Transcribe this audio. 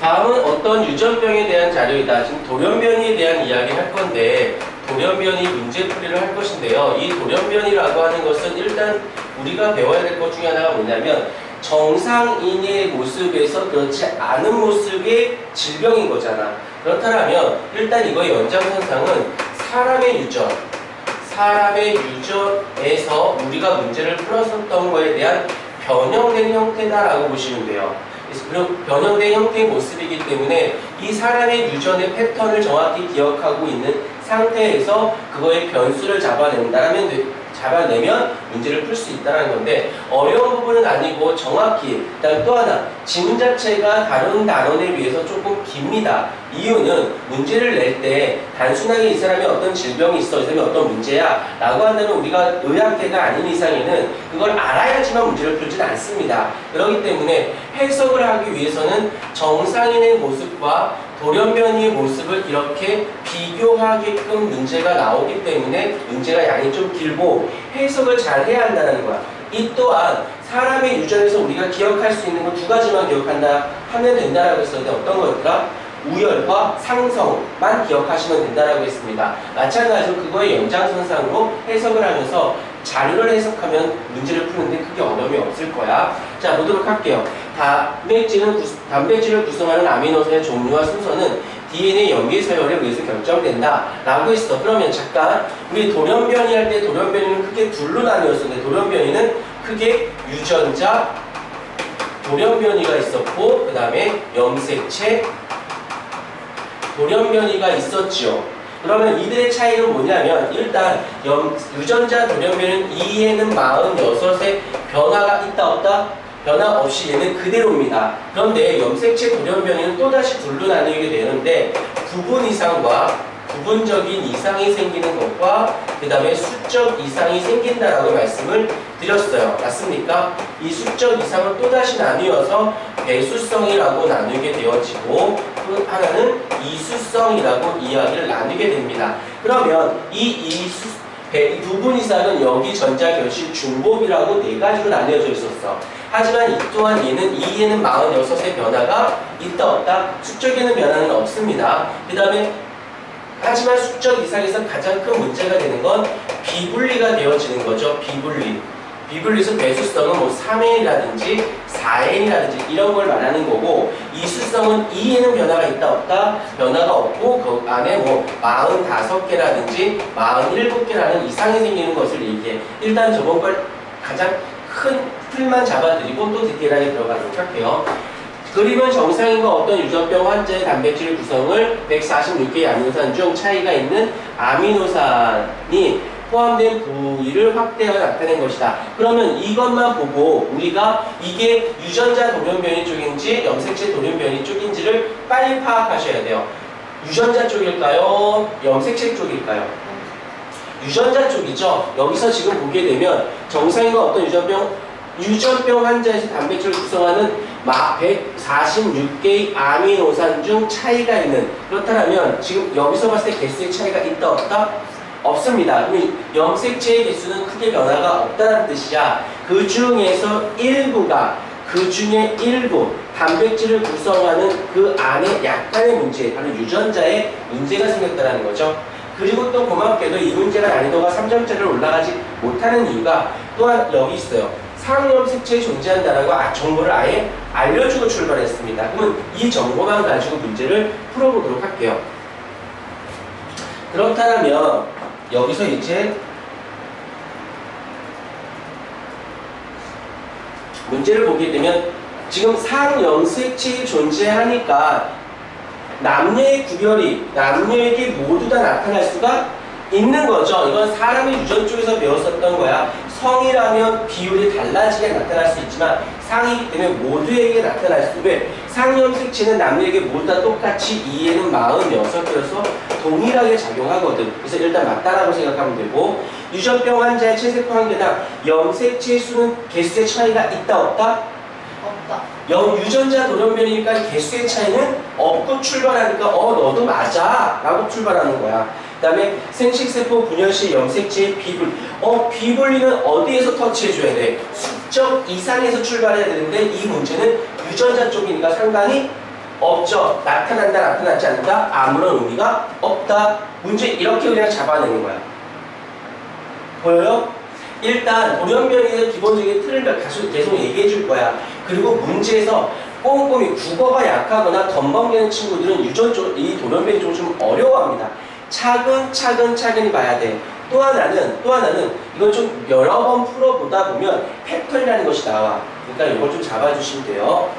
다음은 어떤 유전병에 대한 자료이다. 지금 돌연변이에 대한 이야기를 할 건데 돌연변이 문제풀이를 할 것인데요. 이 돌연변이라고 하는 것은 일단 우리가 배워야 될 것 중에 하나가 뭐냐면 정상인의 모습에서 그렇지 않은 모습의 질병인 거잖아. 그렇다면 일단 이거의 연장선상은 사람의 유전, 사람의 유전에서 우리가 문제를 풀었었던 거에 대한 변형된 형태다라고 보시면 돼요. 변형된 형태의 모습이기 때문에 이 사람의 유전의 패턴을 정확히 기억하고 있는 상태에서 그거의 변수를 잡아낸다라면 돼- 잡아내면 문제를 풀 수 있다는 건데 어려운 부분은 아니고 정확히 그다음 또 하나 지문 자체가 다른 단원에 비해서 조금 깁니다. 이유는 문제를 낼 때 단순하게 이 사람이 어떤 질병이 있어, 이 사람이 어떤 문제야 라고 한다면 우리가 의학계가 아닌 이상에는 그걸 알아야지만 문제를 풀진 않습니다. 그렇기 때문에 해석을 하기 위해서는 정상인의 모습과 돌연변이의 모습을 이렇게 비교하게끔 문제가 나오기 때문에 문제가 양이 좀 길고 해석을 잘 해야 한다는 거야. 이 또한 사람의 유전에서 우리가 기억할 수 있는 건 두 가지만 기억한다 하면 된다라고 했었는데 어떤 거였더라? 우열과 상성만 기억하시면 된다라고 했습니다. 마찬가지로 그거의 연장선상으로 해석을 하면서 자료를 해석하면 문제를 푸는데 크게 어려움이 없을 거야. 자, 보도록 할게요. 단백질은 구- 단백질을 구성하는 아미노산의 종류와 순서는 DNA 염기 서열에 의해서 결정된다 라고 했어 그러면 잠깐 우리 돌연변이 할 때 돌연변이는 크게 둘로 나뉘었었는데 돌연변이는 크게 유전자 돌연변이가 있었고 그 다음에 염색체 돌연변이가 있었지요 그러면 이들의 차이는 뭐냐면 일단 염- 유전자 돌연변이는 2에는 46의 변화가 있다 없다? 변화 없이 얘는 그대로입니다. 그런데 염색체 돌연변이는 또다시 둘로 나뉘게 되는데 부분 이상과 부분적인 이상이 생기는 것과 그 다음에 수적 이상이 생긴다라고 말씀을 드렸어요. 맞습니까? 이 수적 이상은 또다시 나뉘어서 배수성이라고 나누게 되어지고 또 하나는 이수성이라고 이야기를 나누게 됩니다. 그러면 이 이수 배- 이 부분 이상은 여기 전자 결실 중복이라고 네 가지로 나뉘어져 있었어. 하지만 이 또한 얘는 2에는 46의 변화가 있다 없다 수적에는 변화는 없습니다. 그 다음에 하지만 수적 이상에서 가장 큰 문제가 되는 건 비분리가 되어지는 거죠. 비분리. 비분리에서 배수성은 뭐 3N이라든지 4N이라든지 이런 걸 말하는 거고 이수성은 2에는 변화가 있다 없다 변화가 없고 그 안에 뭐 45개라든지 47개라는 이상이 생기는 것을 얘기해. 일단 저번 걸 가장 큰 틀만 잡아드리고 또 디테일하게 들어가도록 할게요. 그림은 정상인과 어떤 유전병 환자의 단백질 구성을 146개의 아미노산 중 차이가 있는 아미노산이 포함된 부위를 확대하여 나타낸 것이다. 그러면 이것만 보고 우리가 이게 유전자 돌연변이 쪽인지 염색체 돌연변이 쪽인지를 빨리 파악하셔야 돼요. 유전자 쪽일까요? 염색체 쪽일까요? 유전자 쪽이죠. 여기서 지금 보게 되면 정상인과 어떤 유전병 유전병 환자에서 단백질을 구성하는 마 146개의 아미노산 중 차이가 있는 그렇다면 지금 여기서 봤을 때 개수의 차이가 있다 없다? 없습니다. 염색체의 개수는 크게 변화가 없다는 뜻이야. 그 중에서 일부가 그 중에 일부 단백질을 구성하는 그 안에 약간의 문제, 바로 유전자에 문제가 생겼다는 거죠. 그리고 또 고맙게도 이 문제가 난이도가 3점짜리로 올라가지 못하는 이유가 또한 여기 있어요. 상염색체에 존재한다라고 아- 정보를 아예 알려주고 출발했습니다. 그러면 이 정보만 가지고 문제를 풀어보도록 할게요. 그렇다면 여기서 이제 문제를 보게 되면 지금 상염색체에 존재하니까 남녀의 구별이 남녀에게 모두 다 나타날 수가 있는 거죠. 이건 사람의 유전 쪽에서 배웠었던 거야. 성이라면 비율이 달라지게 나타날 수 있지만 상이기 때문에 모두에게 나타날 수 왜? 상염색체는 남녀에게 모두 다 똑같이 2에는 46개여서 동일하게 작용하거든. 그래서 일단 맞다라고 생각하면 되고 유전병 환자의 체세포 한 개당 염색체 수는 개수의 차이가 있다 없다? 없다. 영 유전자 돌연변이니까 개수의 차이는 없고 출발하니까 어 너도 맞아 라고 출발하는 거야 그 다음에 생식세포 분열시 염색체의 비분 어 비분리는 어디에서 터치해줘야 돼? 수적 이상에서 출발해야 되는데 이 문제는 유전자 쪽이니까 상당히 없죠. 나타난다, 나타나지 않는다. 아무런 의미가 없다. 문제 이렇게 그냥 잡아내는 거야. 보여요? 일단 돌연변이의 기본적인 틀을 계속, 계속 얘기해 줄 거야. 그리고 문제에서 꼼꼼히 국어가 약하거나 덤벙대는 친구들은 유전적 이 돌연변이 좀, 좀 어려워합니다. 차근차근 차근히 봐야 돼. 또 하나는 또 하나는 이걸 좀 여러 번 풀어보다 보면 패턴이라는 것이 나와. 그러니까 이걸 좀 잡아주시면 돼요.